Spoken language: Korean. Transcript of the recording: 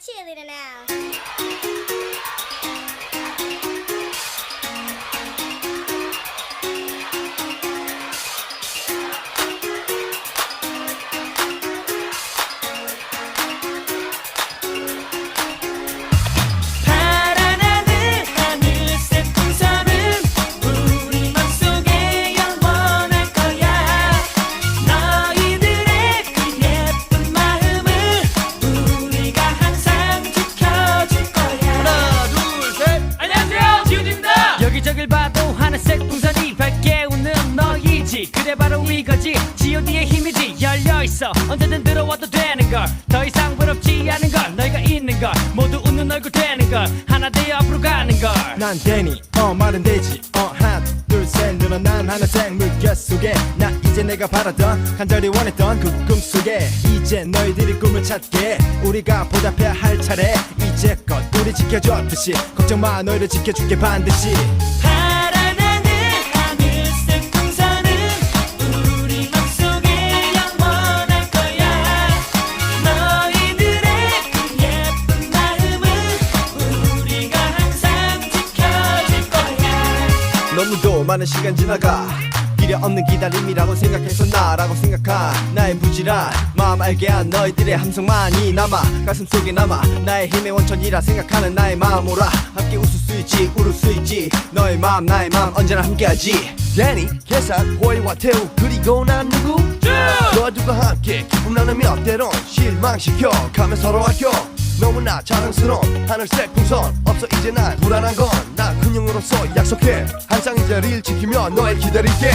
cheerleader now. 하늘색 풍선이 밝게 웃는 너희지. 그래 바로 이거지. G.O.D의 힘이지. 열려있어. 언제든 들어와도 되는 걸. 더 이상 부럽지 않은 걸. 너희가 있는 걸. 모두 웃는 얼굴 되는 걸. 하나 되어 앞으로 가는 걸. 난 데니 어 말은 되지. 어 하나 둘셋. 늘어난 하늘색 물결 속에 나 이제 내가 바라던 간절히 원했던 그 꿈 속에 이제 너희들이 꿈을 찾게 우리가 보답해야 할 차례. 이제껏 우리 지켜줬듯이 걱정 마. 너희를 지켜줄게 반드시 많은 시간 지나가. 필요 없는 기다림이라고 생각해서 나라고 생각한 나의 부지런 마음 알게 한 너희들의 함성만이 남아. 가슴 속에 남아 나의 힘의 원천이라 생각하는 나의 마음 오라 함께 웃을 수 있지 울을 수 있지. 너의 마음 나의 마음 언제나 함께하지. 데니 계산 호이와 태우. 그리고 난 누구? 너와 누가 함께 기쁨 나누며 때론 실망시켜 가며 서로 아껴. 너무나 자랑스러운 하늘색 풍선 없어 이제 난 불안한 건나 근육으로 서 약속해. 항상 이 자리를 지키며 너를 기다릴게